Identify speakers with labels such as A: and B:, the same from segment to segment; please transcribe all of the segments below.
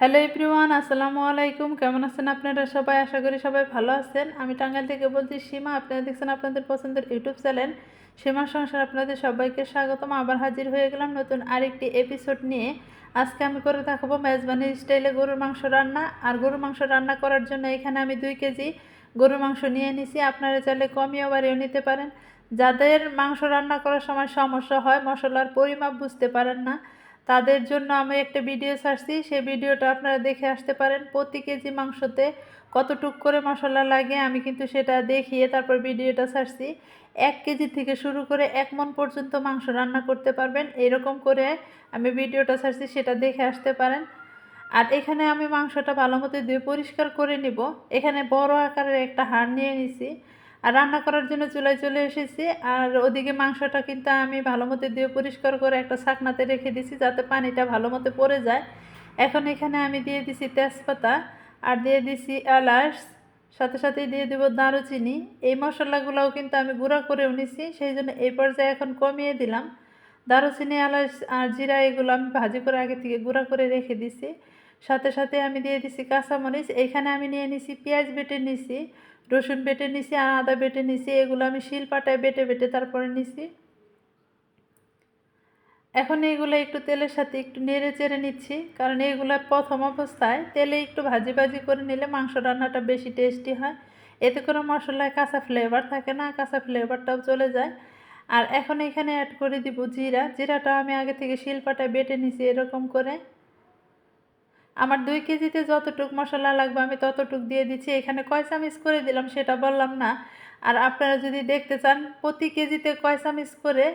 A: Hello everyone আসসালামু আলাইকুম। কেমন আছেন আপনারা সবাই? আশা করি সবাই ভালো আছেন। আমি টাঙ্গাইল থেকে বলছি সীমা। আপনারা দেখছেন আপনাদের পছন্দের ইউটিউব চ্যানেল। সীমার সংসার আপনাদের সবাইকে স্বাগতম। আবার হাজির হয়ে গেলাম নতুন আরেকটি এপিসোড নিয়ে। আজকে আমি করে দেখাবো মেজবানি স্টাইলে গরুর মাংস রান্না। আর গরুর মাংস রান্না করার জন্য এখানে আমি দুই কেজি গরুর মাংস নিয়ে নিছি। আপনারা চাইলে কমিয়েও বাড়িয়েও নিতে পারেন। যাদের মাংস রান্না করার সময় সমস্যা হয়, মশলার পরিমাপ বুঝতে পারেন না। তাদের জন্য আমি একটা ভিডিও ছাড়ছি। সেই ভিডিওটা আপনারা দেখে আসতে পারেন। প্রতি কেজি মাংসতে কতটুক করে মশলা লাগে আমি কিন্তু সেটা দেখিয়ে তারপর ভিডিওটা ছাড়ছি। এক কেজি থেকে শুরু করে এক মন পর্যন্ত মাংস রান্না করতে পারবেন। এরকম করে আমি ভিডিওটা ছাড়ছি, সেটা দেখে আসতে পারেন। আর এখানে আমি মাংসটা ভালো মতো দিয়ে পরিষ্কার করে নিব। এখানে বড় আকারের একটা হাড় নিয়ে নিছি। আর রান্না করার জন্য চুলায় চলে এসেছি। আর ওদিকে মাংসটা কিন্তু আমি ভালো মতো দিয়ে পরিষ্কার করে একটা শাকনাতে রেখে দিছি যাতে পানিটা ভালো মতো পড়ে যায়। এখন এখানে আমি দিয়ে দিছি তেজপাতা আর দিয়ে দিছি এলাচ, সাথে সাথে দিয়ে দেব দারুচিনি। এই মশলাগুলোও কিন্তু আমি গুঁড়া করেও নিছি, সেই জন্য এই পর্যায়ে এখন কমিয়ে দিলাম। দারুচিনি, এলাচ আর জিরা এগুলো আমি ভাজি করে আগে থেকে গুঁড়া করে রেখে দিছি। সাথে সাথে আমি দিয়ে দিছি কাঁচামরিচ। এখানে আমি নিয়ে নিছি পেঁয়াজ বেটে নিছি। রসুন বেটে নিছি, আর আদা বেটে নিছি, এগুলো আমি শিল পাটায় বেটে বেটে তারপরে নিছি। এখন এগুলো একটু তেলের সাথে একটু নেড়ে চেড়ে নিচ্ছি, কারণ এগুলো প্রথম অবস্থায় তেলে একটু ভাজি ভাজি করে নিলে মাংস রান্নাটা বেশি টেস্টি হয়। এতে করে মশলায় কাঁচা ফ্লেভার থাকে না, কাঁচা ফ্লেভারটাও চলে যায়। আর এখন এখানে অ্যাড করে দিব জিরা। জিরাটা আমি আগে থেকে শিলপাটায় বেটে নিছি এরকম করে। আমার দুই কেজিতে যতটুক মশলা লাগবে আমি ততটুক দিয়ে দিচ্ছি। এখানে কয় চামিচ করে দিলাম সেটা বললাম না। আর আপনারা যদি দেখতে চান, প্রতি কেজিতে কয় চামিচ করে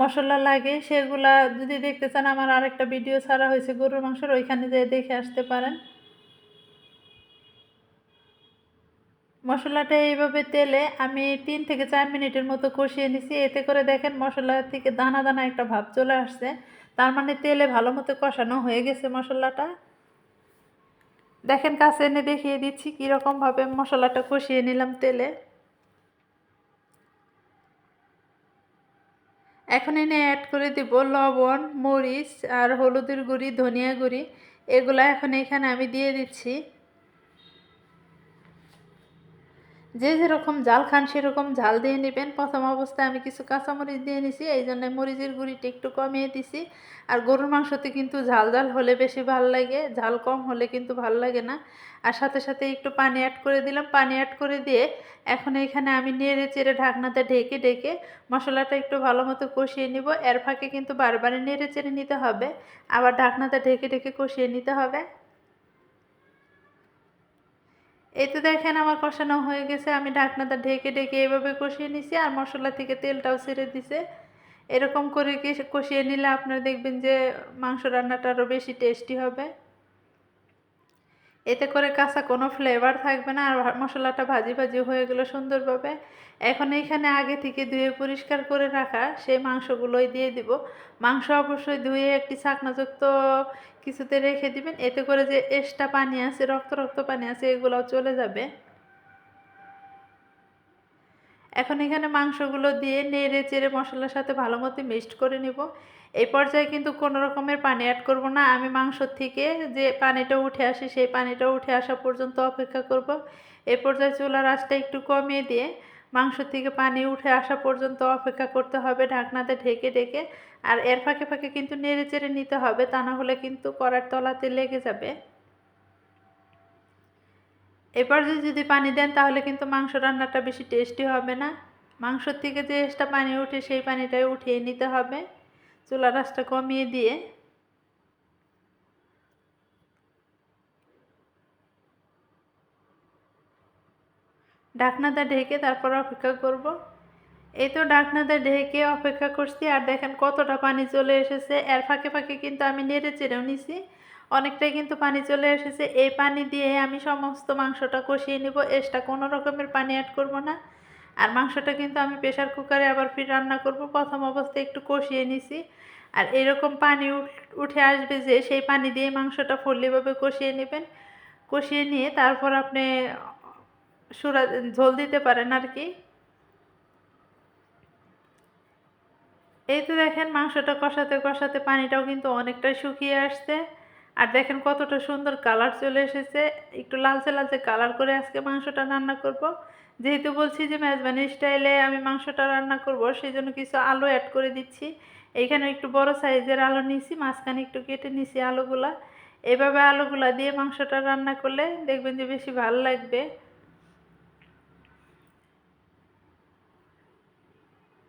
A: মশলা লাগে সেগুলা যদি দেখতে চান, আমার আরেকটা ভিডিও ছাড়া হয়েছে গরুর মাংসের, ওইখানে যেয়ে দেখে আসতে পারেন। মশলাটা এইভাবে তেলে আমি তিন থেকে চার মিনিটের মতো কষিয়ে নিছি। এতে করে দেখেন মশলা থেকে দানা দানা একটা ভাব চলে আসছে। তার মানে তেলে ভালো মতো কষানো হয়ে গেছে মশলাটা। দেখেন কাছে এনে দেখিয়ে দিচ্ছি কীরকমভাবে মশলাটা কষিয়ে নিলাম তেলে। এখন এনে অ্যাড করে দিব লবণ, মরিচ আর হলুদের গুঁড়ি, ধনিয়া গুঁড়ি। এগুলো এখন এখানে আমি দিয়ে দিচ্ছি। যে যেরকম জাল খান, সেরকম ঝাল দিয়ে নেবেন। প্রথম অবস্থায় আমি কিছু কাঁচামরিচ দিয়ে নিছি, এই জন্য মরিচের গুঁড়িটা একটু কমিয়ে দিছি। আর গরুর মাংসতে কিন্তু ঝাল ঝাল হলে বেশি ভালো লাগে, ঝাল কম হলে কিন্তু ভালো লাগে না। আর সাথে সাথে একটু পানি অ্যাড করে দিলাম। পানি অ্যাড করে দিয়ে এখন এখানে আমি নেড়ে চেড়ে ঢাকনাতে ঢেকে ঢেকে মশলাটা একটু ভালো মতো কষিয়ে নিব। এর ফাঁকে কিন্তু বারবারই নেড়ে চেড়ে নিতে হবে। আবার ঢাকনাতে ঢেকে ঢেকে কষিয়ে নিতে হবে। এই তো দেখেন আমার কষানো হয়ে গেছে। আমি ঢাকনাটা ঢেকে ঢেকে এভাবে কষিয়ে নিছি আর মশলা থেকে তেলটাও ছেড়ে দিছে। এরকম করে কষিয়ে নিলে আপনারা দেখবেন যে মাংস রান্নাটা আরও বেশি টেস্টি হবে। এতে করে কাঁচা কোনো ফ্লেভার থাকবে না, আর মশলাটা ভাজি ভাজি হয়ে গেলো সুন্দরভাবে। এখন এইখানে আগে থেকে ধুয়ে পরিষ্কার করে রাখা সেই মাংসগুলোই দিয়ে দিব। মাংস অবশ্যই ধুয়ে একটি ছাকনাযুক্ত কিছুতে রেখে দিবেন। এতে করে যে এক্সট্রা পানি আছে, রক্ত রক্ত পানি আছে, এগুলোও চলে যাবে। এখন এখানে মাংসগুলো দিয়ে নেড়ে চেড়ে মশলার সাথে ভালো মতো মিক্সড করে নিব। এই পর্যায়ে কিন্তু কোনো রকমের পানি অ্যাড করব না। আমি মাংস থেকে যে পানিটা উঠে আসে, সেই পানিটা উঠে আসা পর্যন্ত অপেক্ষা করব। এই পর্যায়ে চুলার আঁচটা একটু কমিয়ে দিয়ে মাংস থেকে পানি উঠে আসা পর্যন্ত অপেক্ষা করতে হবে ঢাকনাতে ঢেকে ঢেকে। আর এর ফাঁকে ফাঁকে কিন্তু নেড়ে চেড়ে নিতে হবে, তা না হলে কিন্তু কড়ার তলাতে লেগে যাবে। এবার যদি পানি দেন, তাহলে কিন্তু মাংস রান্নাটা বেশি টেস্টি হবে না। মাংসর থেকে যে এক্সট্রা পানি উঠে, সেই পানিটাই উঠিয়ে নিতে হবে। চুলা রাসটা কমিয়ে দিয়ে। ঢাকনাটা ঢেকে তারপর অপেক্ষা করব। এই তো ঢাকনাটা ঢেকে অপেক্ষা করছি, আর দেখেন কতটা পানি চলে এসেছে। এর ফাঁকে ফাঁকে কিন্তু আমি নেড়ে চেড়েও নিছি। অনেকটাই কিন্তু পানি চলে এসেছে। এই পানি দিয়ে আমি সমস্ত মাংসটা কষিয়ে নিব। এসটা কোনো রকমের পানি অ্যাড করব না। আর মাংসটা কিন্তু আমি প্রেশার কুকারে আবার ফির রান্না করব। প্রথম অবস্থায় একটু কষিয়ে নিছি। আর এরকম পানি উঠে আসবে যে সেই পানি দিয়ে মাংসটা ফুললিভাবে কষিয়ে নেবেন। কষিয়ে নিয়ে তারপর আপনি সুরা, ঝোল দিতে পারেন আর কি। এই তো দেখেন মাংসটা কষাতে কষাতে পানিটাও কিন্তু অনেকটাই শুকিয়ে আসছে। আর দেখেন কতটা সুন্দর কালার চলে এসেছে। একটু লালচে লালচে কালার করে আজকে মাংসটা রান্না করব। যেহেতু বলছি যে মেজবানি স্টাইলে আমি মাংসটা রান্না করব সেই জন্য কিছু আলু অ্যাড করে দিচ্ছি। এইখানে একটু বড় সাইজের আলু নিয়েছি, মাঝখানে একটু কেটে নিয়েছি আলুগুলা। এভাবে আলুগুলা দিয়ে মাংসটা রান্না করলে দেখবেন যে বেশি ভালো লাগবে।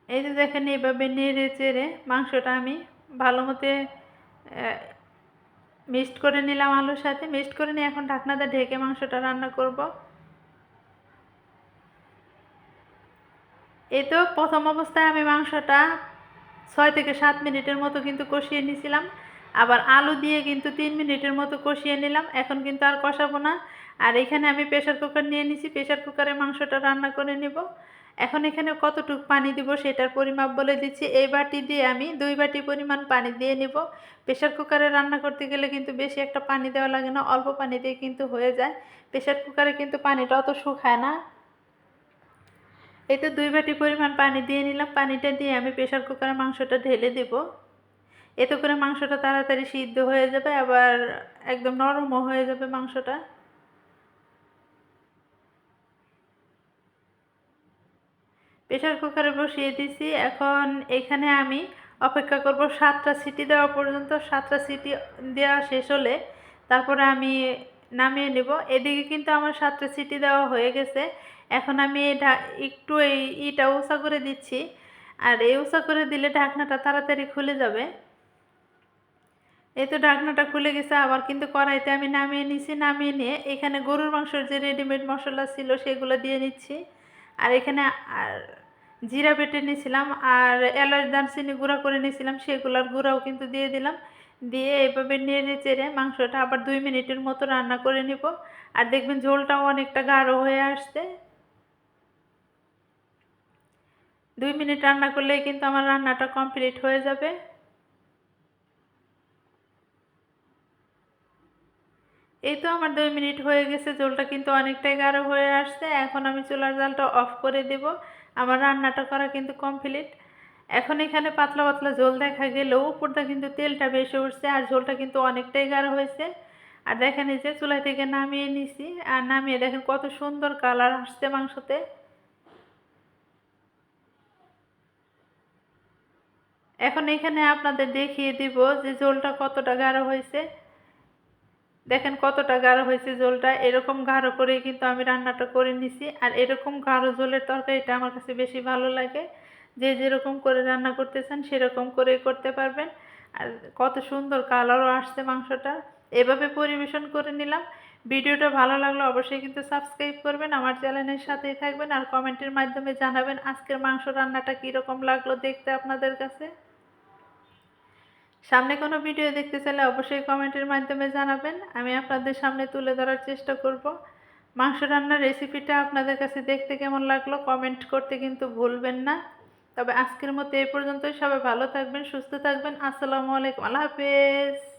A: এই যে দেখেন এইভাবে নেড়ে চেড়ে মাংসটা আমি ভালো মতে মিক্সড করে নিলাম আলুর সাথে, মিক্সড করে নিয়ে এখন ঢাকনাতে ঢেকে মাংসটা রান্না করব। এই তো প্রথম অবস্থায় আমি মাংসটা ছয় থেকে সাত মিনিটের মতো কিন্তু কষিয়ে নিয়েছিলাম। আবার আলু দিয়ে কিন্তু তিন মিনিটের মতো কষিয়ে নিলাম। এখন কিন্তু আর কষাবো না। আর এখানে আমি প্রেশার কুকার নিয়ে নিছি। প্রেশার কুকারে মাংসটা রান্না করে নেব। এখন এখানে কতটুকু পানি দিব সেটার পরিমাপ বলে দিচ্ছি। এই বাটি দিয়ে আমি দুই বাটি পরিমাণ পানি দিয়ে নিব। প্রেশার কুকারে রান্না করতে গেলে কিন্তু বেশি একটা পানি দেওয়া লাগে না, অল্প পানি দিয়ে কিন্তু হয়ে যায়। প্রেশার কুকারে কিন্তু পানিটা অত শুকায় না। এই তো দুই বাটি পরিমাণ পানি দিয়ে নিলাম। পানিটা দিয়ে আমি প্রেশার কুকারে মাংসটা ঢেলে দেব। এতে করে মাংসটা তাড়াতাড়ি সিদ্ধ হয়ে যাবে, আবার একদম নরমও হয়ে যাবে মাংসটা। প্রেশার কুকারে বসিয়ে দিছি। এখন এখানে আমি অপেক্ষা করব সাতটা সিটি দেওয়া পর্যন্ত। সাতটা সিটি দেওয়া শেষ হলে তারপরে আমি নামিয়ে নেব। এদিকে কিন্তু আমার সাতটা সিটি দেওয়া হয়ে গেছে। এখন আমি এটা একটু এই ইটা উষা করে দিচ্ছি। আর এই উষা করে দিলে ঢাকনাটা তাড়াতাড়ি খুলে যাবে। এই তো ঢাকনাটা খুলে গেছে, আবার কিন্তু কড়াইতে আমি নামিয়ে নিছি। নামিয়ে নিয়ে এখানে গরুর মাংসের যে রেডিমেড মশলা ছিল সেগুলো দিয়ে নিচ্ছি। আর এখানে আর জিরা বেটে নিয়েছিলাম আর এলাচ দারচিনি গুঁড়া করে নিয়েছিলাম, সেগুলোর গুঁড়াও কিন্তু দিয়ে দিলাম। দিয়ে এভাবে নেড়ে চেড়ে মাংসটা আবার দুই মিনিটের মতো রান্না করে নিব। আর দেখবেন ঝোলটাও অনেকটা গাঢ় হয়ে আসছে। দুই মিনিট রান্না করলেই কিন্তু আমার রান্নাটা কমপ্লিট হয়ে যাবে। এই তো আমার দুই মিনিট হয়ে গেছে, ঝোলটা কিন্তু অনেকটাই গাঢ় হয়ে আসছে। এখন আমি চুলার জালটা অফ করে দেব। আমার রান্নাটা করা কিন্তু কমপ্লিট এখন এখানে পাতলা পাতলা ঝোল দেখা গেলেও উপরটা কিন্তু তেলটা বেশি উঠছে আর ঝোলটা কিন্তু অনেকটাই গাঢ় হয়েছে। আর দেখেন এই যে চুলা থেকে নামিয়ে নিছি। আর নামিয়ে দেখেন কত সুন্দর কালার আসছে মাংসতে। এখন এখানে আপনাদের দেখিয়ে দিব যে ঝোলটা কতটা গাঢ় হয়েছে। দেখেন কতটা গাঢ় হয়েছে ঝোলটা। এরকম গাঢ় করে কিন্তু আমি রান্নাটা করে নিছি। আর এরকম গাঢ় ঝোলের তরকারিটা আমার কাছে বেশি ভালো লাগে। যে যেরকম করে রান্না করতে চান সেরকম করে করতে পারবেন। আর কত সুন্দর কালারও আসছে মাংসটা। এভাবে পরিবেশন করে নিলাম। ভিডিওটা ভালো লাগলে অবশ্যই কিন্তু সাবস্ক্রাইব করবেন, আমার চ্যানেলের সাথেই থাকবেন আর কমেন্টের মাধ্যমে জানাবেন আজকের মাংস রান্নাটা কীরকম লাগল দেখতে আপনাদের কাছে। সামনে কোনো ভিডিও দেখতে চাইলে অবশ্যই কমেন্টের মাধ্যমে জানাবেন। আমি আপনাদের সামনে তুলে ধরার চেষ্টা করব। মাংস রান্নার রেসিপিটা আপনাদের কাছে দেখতে কেমন লাগল কমেন্ট করতে কিন্তু ভুলবেন না। তবে আজকের মতো এই পর্যন্তই। সবাই ভালো থাকবেন, সুস্থ থাকবেন। আসসালামু আলাইকুম। আল্লাহ হাফেজ।